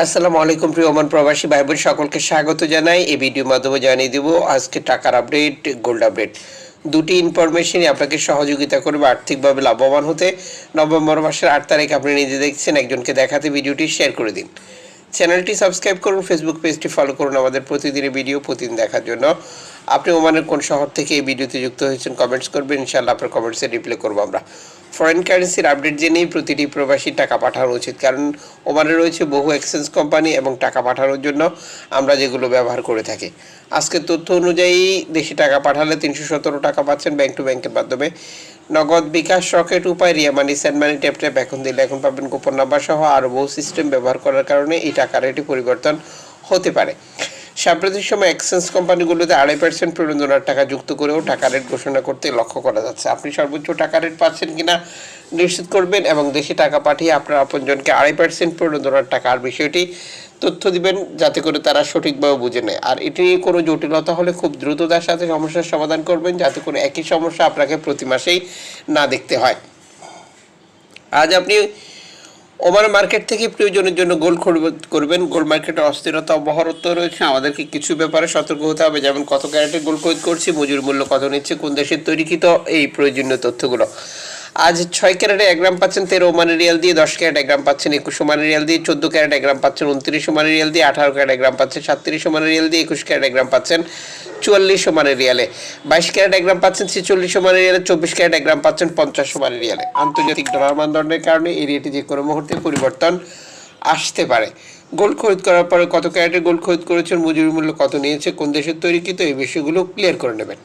আসসালামু আলাইকুম প্রিয় ওমান প্রবাসী ভাই বোন সকলকে স্বাগত জানাই। এই ভিডিওর মাধ্যমে জানিয়ে দেব আজকে টাকার আপডেট, গোল্ড আপডেট। দুটি ইনফরমেশনই আপনাকে সহযোগিতা করবে, আর্থিকভাবে লাভবান হতে। নভেম্বর মাসের আট তারিখ আপনি নিজে দেখছেন, একজনকে দেখাতে ভিডিওটি শেয়ার করে দিন। চ্যানেলটি সাবস্ক্রাইব করুন ফেসবুক পেজটি ফলো করুন আমাদের প্রতিদিনের ভিডিও, প্রতিদিন দেখার জন্য। আপনি ওমানের কোন শহর থেকে এই ভিডিওতে যুক্ত হয়েছেন কমেন্টস করবেন, ইনশাআল্লাহ আপনার কমেন্টসে রিপ্লাই করব আমরা। ফরেন কারেন্সির আপডেট জেনেই প্রতিটি প্রবাসী টাকা পাঠানো উচিত। কারণ ওমানে রয়েছে বহু এক্সচেঞ্জ কোম্পানি এবং টাকা পাঠানোর জন্য আমরা যেগুলো ব্যবহার করে থাকি। আজকের তথ্য অনুযায়ী দেশে টাকা পাঠালে তিনশো সতেরো টাকা পাচ্ছেন ব্যাংক টু ব্যাংকের মাধ্যমে। Nagad bKash Rocket Upay, Ria Money send money tap tap এখন দিলে এখন পাবেন কুপন নাম্বার সহ আরও বহু সিস্টেম ব্যবহার করার কারণে এই টাকার রেটে পরিবর্তন হতে পারে। সাম্প্রতিক সময় এক্সচেঞ্জ কোম্পানিগুলোতে আড়াই পার্সেন্ট প্রণোদনার টাকা যুক্ত করেও টাকা রেট ঘোষণা করতে লক্ষ্য করা যাচ্ছে। আপনি সর্বোচ্চ টাকা রেট পাচ্ছেন কিনা নিশ্চিত করবেন এবং দেশে টাকা পাঠিয়ে আপনার আপনজনকে আড়াই পার্সেন্ট প্রণোদনার টাকার বিষয়টি তথ্য দিবেন যাতে করে তারা সঠিকভাবে বুঝে নেয়। আর এটি নিয়ে কোনো জটিলতা হলে খুব দ্রুততার সাথে সমস্যার সমাধান করবেন যাতে করে একই সমস্যা আপনাকে প্রতি মাসেই না দেখতে হয়। আজ আপনি ওমান মার্কেট থেকে প্রয়োজনের জন্য গোল করবেন। গোল মার্কেটে অস্থিরতা অবহরত রয়েছে। আমাদেরকে কিছু ব্যাপারে সতর্ক হতে হবে, যেমন কত ক্যারেটের গোল খরিদ করছি, মজুর মূল্য কত নিচ্ছে, কোন দেশের তৈরিকৃত এই প্রয়োজনীয় তথ্যগুলো। আজ ছয় ক্যারেটে এক গ্রাম পাচ্ছেন, তেরো ওমানের রিয়াল দিয়ে দশ ক্যারেট এক গ্রাম পাচ্ছেন, একুশ ওমানের রিয়াল দিয়ে চোদ্দ ক্যারেট এক গ্রাম পাচ্ছেন, উনত্রিশ ওমানের রিয়াল দিয়ে আঠারো ক্যারেট এক গ্রাম পাচ্ছেন, সাতত্রিশ ওমানের রিয়াল দিয়ে একুশ ক্যারেট এক গ্রাম পাচ্ছেন, চুয়াল্লিশ ওমানের রিয়ালে। বাইশ ক্যারেট এক গ্রাম পাচ্ছেন, ছেচল্লিশ ওমানের রিয়ালে, চব্বিশ ক্যারেট এক গ্রাম পাচ্ছেন, পঞ্চাশ ওমানের রিয়ালে। আন্তর্জাতিক ডলার মানদণ্ডের কারণে এই রেটে যে কোনো মুহূর্তে পরিবর্তন আসতে পারে। গোল্ড খরিদ করার পরে কত ক্যারেটের গোল্ড খরিদ করেছেন, মজুরি মূল্য কত নিয়েছে, কোন দেশের তৈরিকৃত এই বিষয়গুলো ক্লিয়ার করে নেবেন।